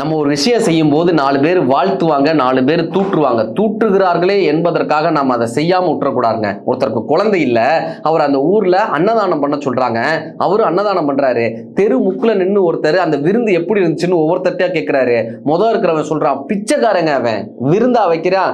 நம்ம ஒரு விஷயம் செய்யும் போது நாலு பேர் வாழ்த்துவாங்க நாலு பேர் தூற்றுவாங்க. தூற்றுகிறார்களே என்பதற்காக நாம் அதை செய்யாமல் விட்டுறக்கூடாதுங்க. ஒருத்தருக்கு குழந்தை இல்லை அவர் அந்த ஊரில் அன்னதானம் பண்ண சொல்கிறாங்க அவரும் அன்னதானம் பண்ணுறாரு தெரு முக்கில் நின்று ஒருத்தர் அந்த விருந்து எப்படி இருந்துச்சுன்னு ஒவ்வொருத்தட்டையாக கேட்குறாரு மொதல் இருக்கிறவன் சொல்கிறான் பிச்சைக்காரங்க அவன் விருந்தா வைக்கிறான்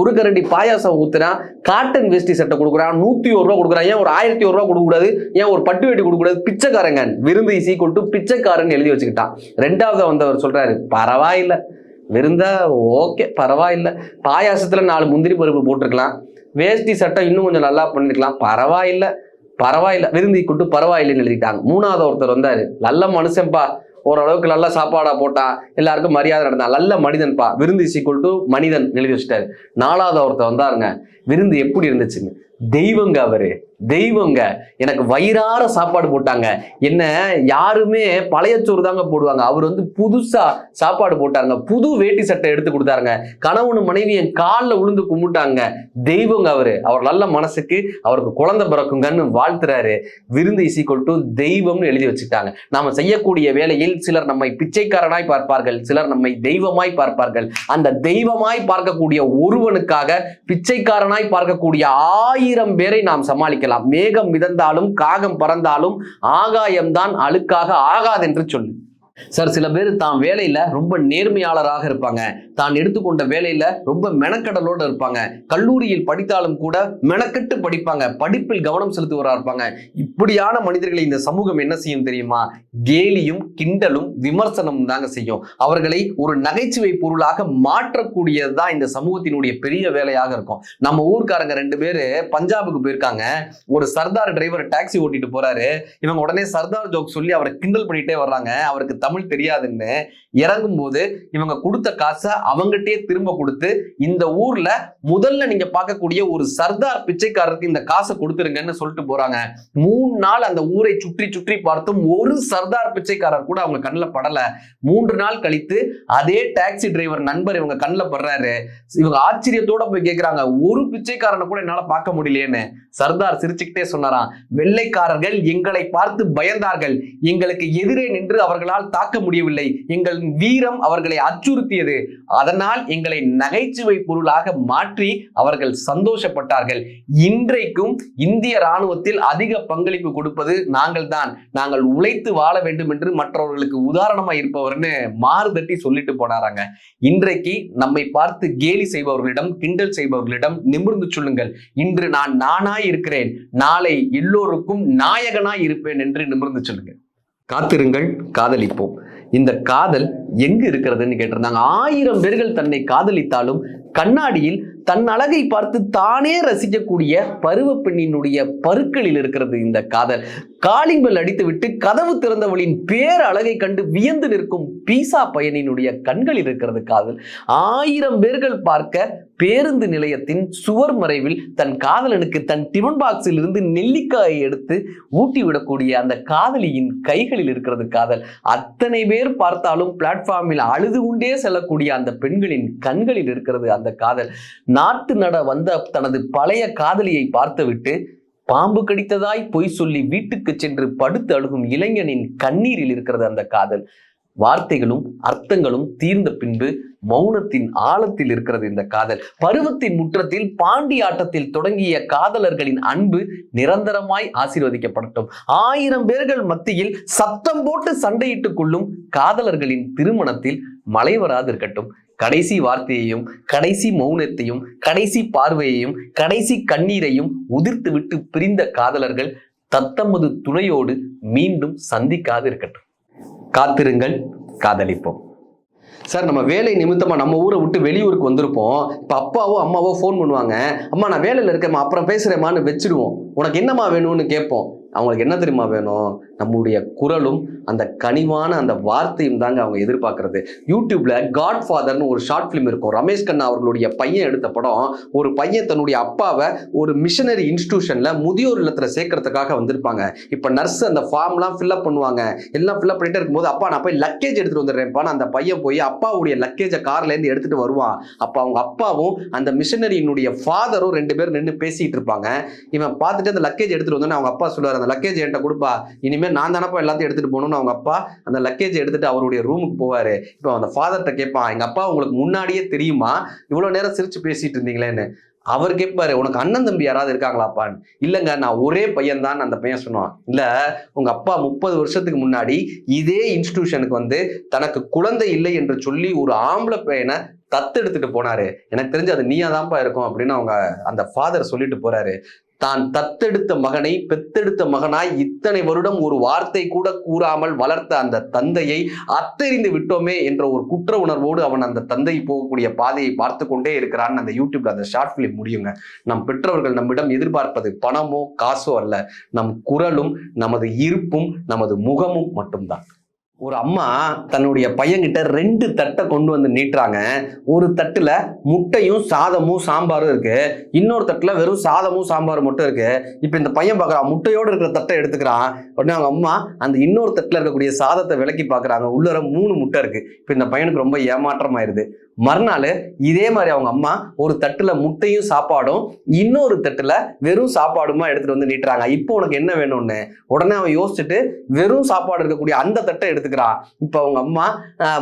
ஒரு கரண்டி பாயாசம் ஊத்துறான் காட்டன் வேஷ்டி சட்டை கொடுக்குறான் நூற்றி ஒரு ரூபா கொடுக்குறான் ஏன் ஒரு ஆயிரத்தி ஒரு ரூபா கொடுக்க கூடாது ஏன் ஒரு பட்டு வேட்டி கொடுக்கக்கூடாது பிச்சைக்காரங்க. விருந்து இசை கொண்டு பிச்சைக்காரன் எழுதி வச்சுக்கிட்டான். ரெண்டாவது வந்தவர் சொல்கிறாரு பரவாயில்ல. விருந்தா ஓகே பரவாயில்ல. பாயாசத்துல நாலு முந்திரி பருப்பு போட்டிருக்கலாம். வேஷ்டி சட்டை இன்னும் கொஞ்சம் நல்லா பண்ணிருக்கலாம். பரவாயில்ல பரவாயில்ல. விருந்தி கூட்டு பரவாயில்லைன்னு எழுதிட்டாங்க. மூணாவது ஒருத்தர் வந்தாரு. நல்ல மனுஷன்பா. ஓரளவுக்கு நல்ல சாப்பாடா போட்டா எல்லாருக்கும் மரியாதை நடந்தான் நல்ல மனிதன்பா. விருந்து சீக்குவல் டு மனிதன் எழுதி வச்சுட்டாரு. நாலாவது ஒருத்தர் வந்தாருங்க. விருந்து எப்படி இருந்துச்சுன்னு. தெய்வங்க அவரு. தெய்வங்க. எனக்கு வயிறார சாப்பாடு போட்டாங்க. என்ன யாருமே பழைய சோறு தாங்க போடுவாங்க. அவர் வந்து புதுசா சாப்பாடு போட்டாருங்க. புது வேட்டி சட்டை எடுத்து கொடுத்தாருங்க. கணவனு மனைவி என் காலில் உளுந்து கும்பிட்டாங்க. தெய்வங்க அவரு. அவர் நல்ல மனசுக்கு அவருக்கு குழந்தை பிறக்குங்கன்னு வாழ்த்துறாரு. விருந்து இசை டு தெய்வம்னு எழுதி வச்சுட்டாங்க. நாம செய்யக்கூடிய வேலையில் சிலர் நம்மை பிச்சைக்காரனாய் பார்ப்பார்கள். சிலர் நம்மை தெய்வமாய் பார்ப்பார்கள். அந்த தெய்வமாய் பார்க்கக்கூடிய ஒருவனுக்காக பிச்சைக்காரனாய் பார்க்கக்கூடிய ஆயிரம் பேரை நாம் சமாளிக்கலாம். மேகம் மிதந்தாலும் காகம் பறந்தாலும் ஆகாயம்தான் அழுக்காக ஆகாதென்று சொல்லு. சார் சில பேர் தான் வேலையில ரொம்ப நேர்மையாளராக இருப்பாங்க. தான் எடுத்துக்கொண்ட வேலையில ரொம்ப மெனக்கடலோடு இருப்பாங்க. கல்லூரியில் படித்தாலும் கூட மெனக்கட்டு படிப்பாங்க. படிப்பில் கவனம் செலுத்துவராக இருப்பாங்க. இப்படியான மனிதர்களை இந்த சமூகம் என்ன செய்யும் தெரியுமா? கேலியும் கிண்டலும் விமர்சனமும் தாங்க செய்யும். அவர்களை ஒரு நகைச்சுவை பொருளாக மாற்றக்கூடியது தான் இந்த சமூகத்தினுடைய பெரிய வேலையாக இருக்கும். நம்ம ஊர்க்காரங்க ரெண்டு பேரு பஞ்சாபுக்கு போயிருக்காங்க. ஒரு சர்தார் டிரைவர் டாக்ஸி ஓட்டிட்டு போறாரு. இவங்க உடனே சர்தார் ஜோக் சொல்லி அவரை கிண்டல் பண்ணிட்டே வர்றாங்க. அவருக்கு தமிழ் தெரியாதுன்னு இறங்கும் போது இவங்க கொடுத்த காசை அவங்ககிட்டயே திரும்ப கொடுத்து இந்த ஊர்ல முதல்ல நீங்க பார்க்கக்கூடிய ஒரு சர்தார் பிச்சைக்காரருக்கு இந்த காசை கொடுத்துருங்கன்னு சொல்லிட்டு போறாங்க. மூணு நாள் அந்த ஊரை சுற்றி சுற்றி பார்த்தும் ஒரு சர்தார் பிச்சைக்காரர் கூட அவங்க கண்ணில் படல. மூன்று நாள் கழித்து அதே டாக்ஸி டிரைவர் நண்பர் இவங்க கண்ணில் படுறாரு. இவங்க ஆச்சரியத்தோட போய் கேட்கிறாங்க ஒரு பிச்சைக்காரனை கூட என்னால பார்க்க முடியலையேன்னு. சர்தார் சிரிச்சுக்கிட்டே சொன்னாராம் வெள்ளைக்காரர்கள் எங்களை பார்த்து பயந்தார்கள். எங்களுக்கு எதிரே நின்று அவர்களால் தாக்க முடியவில்லை. எங்கள் வீரம் அவர்களை அச்சுறுத்தியது. அதனால் எங்களை நகைச்சுவை பொருளாக மாற்றி அவர்கள் சந்தோஷப்பட்டார்கள். இன்றைக்கும் இந்திய ராணுவத்தில் அதிக பங்களிப்பு கொடுப்பது நாங்கள் தான் நாங்கள் உழைத்து வாழ வேண்டும் என்று மற்றவர்களுக்கு உதாரணமா இருப்பவர்னு மாறுதட்டி சொல்லிட்டு போனாராங்க. இன்றைக்கு நம்மை பார்த்து கேலி செய்பவர்களிடம் கிண்டல் செய்பவர்களிடம் நிமிர்ந்து சொல்லுங்கள். இன்று நான் நானாய் இருக்கிறேன். நாளை எல்லோருக்கும் நாயகனாய் இருப்பேன் என்று நிமிர்ந்து சொல்லுங்கள். காத்திருங்கள் காதலிப்போம். இந்த காதல் எங்கு இருக்கிறதுன்னு கேட்டிருந்தாங்க. ஆயிரம் பேர்கள் தன்னை காதலித்தாலும் கண்ணாடியில் தன் அழகை பார்த்து தானே ரசிக்கக்கூடிய பருவ பெண்ணினுடைய பருக்களில் இருக்கிறது இந்த காதல். காலிம்பல் அடித்துவிட்டு கதவு திறந்தவளின் பேர் அழகை கண்டு வியந்து நிற்கும் பீசா பையனினுடைய கண்களில் இருக்கிறது காதல். ஆயிரம் பேர்கள் பார்க்க பேருந்து நிலையத்தின் சுவர் மறைவில் தன் காதலனுக்கு தன் டிஃபன் பாக்ஸில் இருந்து நெல்லிக்காயை எடுத்து ஊட்டி விடக்கூடிய அந்த காதலியின் கைகளில் இருக்கிறது காதல். அத்தனை பேர் பார்த்தாலும் பிளாட்ஃபார்மில் அழுது கொண்டே செல்லக்கூடிய அந்த பெண்களின் கண்களில் இருக்கிறது அந்த காதல். நாட்டு நட வந்த தனது பழைய காதலியை பார்த்துவிட்டு பாம்பு கடித்ததாய் பொய் சொல்லி வீட்டுக்கு சென்று படுத்து அழுகும் இளைஞனின் கண்ணீரில் இருக்கிறது அந்த காதல். வார்த்தைகளும் அர்த்தங்களும் தீர்ந்த பின்பு மௌனத்தின் ஆழத்தில் இருக்கிறது இந்த காதல். பருவத்தின் முற்றத்தில் பாண்டி ஆட்டத்தில் தொடங்கிய காதலர்களின் அன்பு நிரந்தரமாய் ஆசீர்வதிக்கப்படட்டும். ஆயிரம் பேர்கள் மத்தியில் சத்தம் போட்டு சண்டையிட்டுக் கொள்ளும் காதலர்களின் திருமணத்தில் மலைவராது இருக்கட்டும் கடைசி வார்த்தையையும் கடைசி மௌனத்தையும் கடைசி பார்வையையும் கடைசி கண்ணீரையும் உதிர்த்து விட்டு பிரிந்த காதலர்கள் தத்தமது துணையோடு மீண்டும் சந்திக்காது இருக்கட்டும் காத்திருங்கள் காதலிப்போம். சார் நம்ம வேலை நிமித்தமாக நம்ம ஊரை விட்டு வெளியூருக்கு வந்திருப்போம். இப்போ அப்பாவோ அம்மாவோ ஃபோன் பண்ணுவாங்க. அம்மா நான் வேலையில் இருக்கேம்மா அப்புறம் பேசுகிறேம்மான்னு வச்சிடுவோம். உனக்கு என்னம்மா வேணும்னு கேட்போம். அவங்களுக்கு என்ன தெரியுமா வேணும்? நம்முடைய குரலும் அந்த கனிவான அந்த வார்த்தையும் தாங்க அவங்க எதிர்பார்க்கறது. யூடியூப்ல காட் ஃபாதர்னு ஒரு ஷார்ட் ஃபிலிம் இருக்கும். ரமேஷ் கண்ணா அவர்களுடைய பையன் எடுத்த படம். ஒரு பையன் தன்னுடைய அப்பாவை ஒரு மிஷனரி இன்ஸ்டியூஷன்ல முதியோர் இல்லத்துல சேர்க்கறதுக்காக வந்திருப்பாங்க. இப்போ நர்ஸ் அந்த ஃபார்ம்லாம் ஃபில்அப் பண்ணுவாங்க. எல்லாம் ஃபில்அப் பண்ணிட்டு இருக்கும்போது அப்பா நான் போய் லக்கேஜ் எடுத்துட்டு வந்துடுறேன்ப்பான்னு அந்த பையன் போய் அப்பாவுடைய லக்கேஜை கார்ல இருந்து எடுத்துட்டு வருவான். அப்போ அவங்க அப்பாவும் அந்த மிஷனரியினுடைய ஃபாதரும் ரெண்டு பேரும் நின்று பேசிட்டு இருப்பாங்க. இவன் பார்த்துட்டு அந்த லக்கேஜ் எடுத்துட்டு வந்தோன்னு அவங்க அப்பா சொல்லுவார் அந்த லக்கேஜ் என்கிட்ட கொடுப்பா. இனிமேல் நான் தானப்பா எல்லாத்தையும் எடுத்துட்டு போகணும்னு அவங்க அப்பா அந்த லக்கேஜ் எடுத்துட்டு அவருடைய ரூமுக்கு போவாரு. இப்போ அந்த ஃபாதர்கிட்ட கேட்பான் எங்க அப்பா உங்களுக்கு முன்னாடியே தெரியுமா? இவ்வளவு நேரம் சிரிச்சு பேசிட்டு இருந்தீங்களேன்னு. அவர் கேட்பாரு உனக்கு அண்ணன் தம்பி யாராவது இருக்காங்களாப்பான்னு? இல்லைங்க நான் ஒரே பையன் தான் அந்த பையன் சொன்னான். இல்ல உங்க அப்பா முப்பது வருஷத்துக்கு முன்னாடி இதே இன்ஸ்டிடியூஷனுக்கு வந்து தனக்கு குழந்தை இல்லை என்று சொல்லி ஒரு ஆம்பளை பையனை தத்து எடுத்துட்டு போனாரு. எனக்கு தெரிஞ்சு அது நீயா தான்ப்பா இருக்கும் அப்படின்னு அவங்க அந்த ஃபாதர் சொல்லிட்டு போறாரு. தான் தத்தெடுத்த மகனை பெத்தெடுத்த மகனாய் இத்தனை வருடம் ஒரு வார்த்தை கூட கூறாமல் வளர்த்த அந்த தந்தையை அத்தெறிந்து விட்டோமே என்ற ஒரு குற்ற உணர்வோடு அவன் அந்த தந்தை போகக்கூடிய பாதையை பார்த்து கொண்டே இருக்கிறான்னு அந்த யூடியூப்ல அந்த ஷார்ட் பிலிம் முடியுங்க. நம் பெற்றவர்கள் நம்மிடம் எதிர்பார்ப்பது பணமோ காசோ அல்ல. நம் குரலும் நமது இருப்பும் நமது முகமும் மட்டும்தான். ஒரு அம்மா தன்னுடைய பையன்கிட்ட ரெண்டு தட்டை கொண்டு வந்து நீட்டுறாங்க. ஒரு தட்டுல முட்டையும் சாதமும் சாம்பாரும் இருக்கு. இன்னொரு தட்டுல வெறும் சாதமும் சாம்பாரும் மட்டும் இருக்கு. இப்போ இந்த பையன் பார்க்குறான் முட்டையோடு இருக்கிற தட்டை எடுத்துக்கிறான். உடனே அவங்க அம்மா அந்த இன்னொரு தட்டுல இருக்கக்கூடிய சாதத்தை விலக்கி பார்க்குறாங்க உள்ளர மூணு முட்டை இருக்கு. இப்போ இந்த பையனுக்கு ரொம்ப ஏமாற்றம் ஆயிடுது மறுநாள் இதே மாதிரி அவங்க அம்மா ஒரு தட்டுல முட்டையும் சாப்பாடும் இன்னொரு தட்டுல வெறும் சாப்பாடுமா எடுத்துட்டு வந்து நீட்டுறாங்க. இப்போ உனக்கு என்ன வேணும்னு? உடனே அவன் யோசிச்சுட்டு வெறும் சாப்பாடு இருக்கக்கூடிய அந்த தட்டை எடுத்து எடுத்துக்கிறான். இப்போ அவங்க அம்மா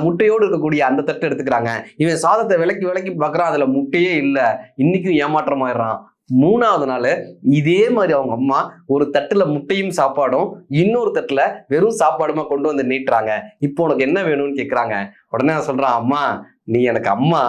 முட்டையோடு இருக்கக்கூடிய அந்த தட்டை எடுத்துக்கிறாங்க. இவன் சாதத்தை விலக்கி விலக்கி பார்க்குறான். அதுல முட்டையே இல்லை. இன்னைக்கும் ஏமாற்றமாயிடுறான். மூணாவது நாள் இதே மாதிரி அவங்க அம்மா ஒரு தட்டுல முட்டையும் சாப்பாடும் இன்னொரு தட்டுல வெறும் சாப்பாடுமா கொண்டு வந்து நீட்டுறாங்க. இப்போ உனக்கு என்ன வேணும்னு கேட்குறாங்க உடனே நான் சொல்றான் அம்மா நீ எனக்கு அம்மா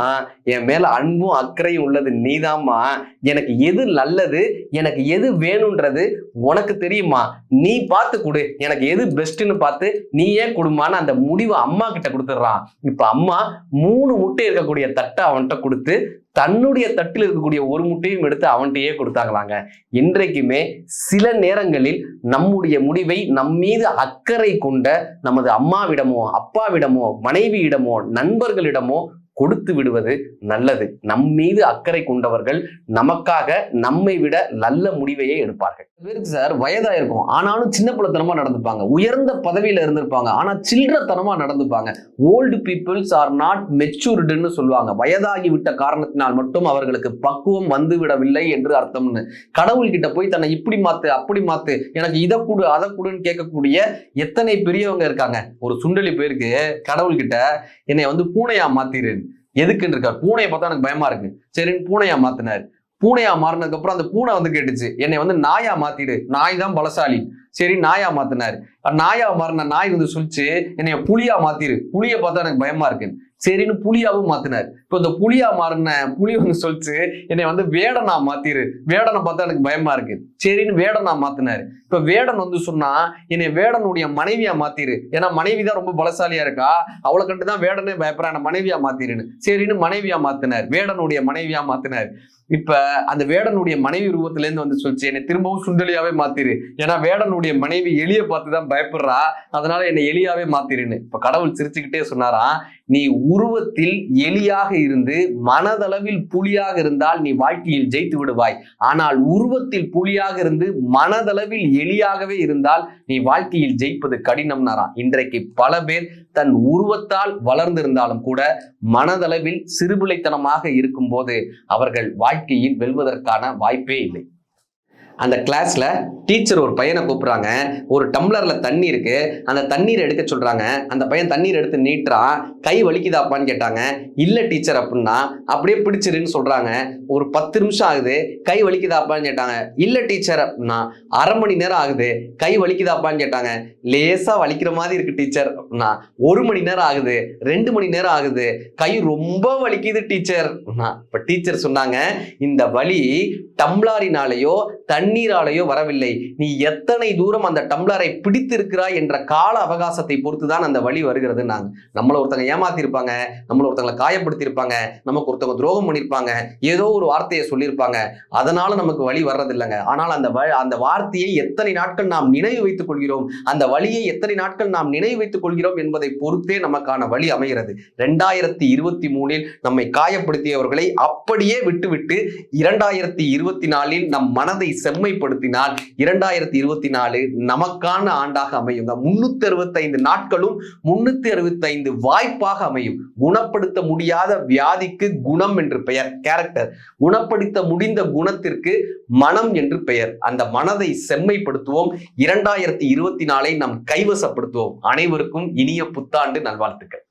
என் மேல அன்பும் அக்கறையும் உள்ளது நீதாம்மா. எனக்கு எது நல்லது எனக்கு எது வேணும்ன்றது உனக்கு தெரியுமா நீ பார்த்து கொடு. எனக்கு எது பெஸ்ட்னு பார்த்து நீ ஏன் கொடுமான்னு அந்த முடிவை அம்மா கிட்ட கொடுத்துட்றான். இப்ப அம்மா மூணு முட்டை இருக்கக்கூடிய தட்டை அவன்கிட்ட கொடுத்து தன்னுடைய தட்டில் இருக்கக்கூடிய ஒரு முட்டையும் எடுத்து அவன்கிட்டயே கொடுத்தாங்களாங்க. இன்றைக்குமே சில நேரங்களில் நம்முடைய முடிவை நம் மீது அக்கறை கொண்ட நமது அம்மாவிடமோ அப்பாவிடமோ மனைவியிடமோ நண்பர்களிடமோ கொடுத்து விடுவது நல்லது. நம் மீது அக்கறை கொண்டவர்கள் நமக்காக நம்மை விட நல்ல முடிவையே எடுப்பார்கள். பேருக்கு சார் வயதா இருக்கும். ஆனாலும் சின்ன பிள்ளைத்தனமா நடந்துப்பாங்க. உயர்ந்த பதவியில இருந்திருப்பாங்க. ஆனா சில்லறத்தனமா நடந்துப்பாங்க. ஓல்டு பீப்புள்ஸ் ஆர் நாட் மெச்சூர்டுன்னு சொல்லுவாங்க. வயதாகி விட்ட காரணத்தினால் மட்டும் அவர்களுக்கு பக்குவம் வந்து விடவில்லை என்று அர்த்தம்னு. கடவுள்கிட்ட போய் தன்னை இப்படி மாத்து அப்படி மாத்து எனக்கு இதை கொடு அதை கொடுன்னு கேட்கக்கூடிய எத்தனை பெரியவங்க இருக்காங்க. ஒரு சுண்டலி பேருக்கு கடவுள்கிட்ட என்னை வந்து பூனையா மாத்திரு. எதுக்குன்னு இருக்கார் பூனையை பார்த்தா எனக்கு பயமா இருக்கு. சரின்னு பூனையா மாத்தினார். பூனையா மாறினதுக்கு அப்புறம் அந்த பூனை வந்து கேட்டுச்சு. என்னை வந்து நாயா மாத்திடு. நாய் தான் பலசாலி. சரி நாயா மாத்தினார். நாயா மாறின நாய் வந்து சொல்லிச்சு என்னைய புளியா மாத்திரு. புலியை பார்த்தா எனக்கு பயமா இருக்குன்னு. சரின்னு புலியாவும் மாத்தினார். இப்போ இந்த புலியா மாறின புலி வந்து சொல்லிச்சு என்னை வந்து வேடனா மாத்திரு. வேடனை பார்த்தா எனக்கு பயமா இருக்கு. சரின்னு வேடனா மாத்தினாரு. இப்ப வேடன் வந்து சொன்னா என்னை வேடனுடைய மனைவியா மாத்திரு. ஏன்னா மனைவி தான் ரொம்ப பலசாலியா இருக்கா? அவளை கண்டு தான் வேடனே பயப்படுறான். மனைவியா மாத்திருன்னு. சரின்னு மனைவியா மாத்தினார். வேடனுடைய மனைவியா மாத்தினார். இப்ப அந்த வேடனுடைய மனைவி உருவத்திலேருந்து வந்து சொல்லிச்சு என்னை திரும்பவும் சுண்டலியாவே மாத்திரு. ஏன்னா வேடனுடைய மனைவி எலிய பார்த்து தான் பயப்படுறா. அதனால என்னை எலியாவே மாத்திருன்னு. இப்ப கடவுள் சிரிச்சுக்கிட்டே சொன்னாராம் நீ உருவத்தில் எலியாக இருந்து மனதளவில் புலியாக இருந்தால் நீ வாழ்க்கையில் ஜெயித்து விடுவாய். ஆனால் உருவத்தில் புலியாக இருந்து மனதளவில் எலியாகவே இருந்தால் நீ வாழ்க்கையில் ஜெயிப்பது கடினம்னாராம் இன்றைக்கு பல பேர் தன் உருவத்தால் வளர்ந்திருந்தாலும் கூட மனதளவில் சிறுபிள்ளைத்தனமாக இருக்கும்போது அவர்கள் வாழ்க்கையில் வெல்வதற்கான வாய்ப்பே இல்லை. அந்த கிளாஸ்ல டீச்சர் ஒரு பையனை கூப்பிடுறாங்க. ஒரு டம்ளர்ல தண்ணி இருக்கு. அந்த தண்ணீரை எடுக்க சொல்றாங்க. அந்த பையன் தண்ணீர் எடுத்து நீட்டுறான் கை வலிக்குதாப்பான்னு கேட்டாங்க. இல்ல டீச்சர் அப்படின்னா அப்படியே பிடிச்சிருன்னு சொல்றாங்க. ஒரு பத்து நிமிஷம் ஆகுது. கை வலிக்குதாப்பான்னு கேட்டாங்க. இல்ல டீச்சர் அப்படின்னா அரை மணி நேரம் ஆகுது. கை வலிக்குதாப்பான்னு கேட்டாங்க. லேசா வலிக்கிற மாதிரி இருக்கு டீச்சர் அப்படின்னா ஒரு மணி நேரம் ஆகுது. ரெண்டு மணி நேரம் ஆகுது. கை ரொம்ப வலிக்குது டீச்சர் அப்படின்னா. இப்ப டீச்சர் சொன்னாங்க இந்த வலி டம்ளாரினாலேயோ தண்ணீராலேயோ வரவில்லை. நீ எத்தனை தூரம் அந்த டம்ளரை பிடித்திருக்கிறாய் என்ற கால அவகாசத்தை பொறுத்து தான் அந்த வழி வருகிறது நாங்க நம்மள ஒருத்தங்க ஏமாத்திருப்பாங்க நம்மள ஒருத்தங்களை காயப்படுத்தியிருப்பாங்க நமக்கு ஒருத்தவங்க துரோகம் பண்ணியிருப்பாங்க ஏதோ ஒரு வார்த்தையை சொல்லியிருப்பாங்க. அதனால நமக்கு வழி வர்றதில்லைங்க. ஆனால் அந்த அந்த வார்த்தையை எத்தனை நாட்கள் நாம் நினைவு வைத்துக் கொள்கிறோம் அந்த வழியை எத்தனை நாட்கள் நாம் நினைவு வைத்துக் கொள்கிறோம் என்பதை பொறுத்தே நமக்கான வழி அமைகிறது. ரெண்டாயிரத்தி இருபத்தி மூணில் நம்மை காயப்படுத்தியவர்களை அப்படியே விட்டுவிட்டு இரண்டாயிரத்தி இருபத்தி நாலில் நம் மனதை செம் செம்மைப்படுத்தினால் இரண்டாயிரத்தி இருபத்தி நாலு நமக்கான ஆண்டாக அமையுங்க. முன்னூத்தி அறுபத்தைந்து நாட்களும் முன்னூத்தி அறுபத்தைந்து வாய்ப்பாக அமையும். குணப்படுத்த முடியாத வியாதிக்கு குணம் என்று பெயர் கேரக்டர் குணப்படுத்த முடிந்த குணத்திற்கு மனம் என்று பெயர். அந்த மனதை செம்மைப்படுத்துவோம். இரண்டாயிரத்தி இருபத்தி நாலை நாம் கைவசப்படுத்துவோம். அனைவருக்கும் இனிய புத்தாண்டு நல்வாழ்த்துக்கள்.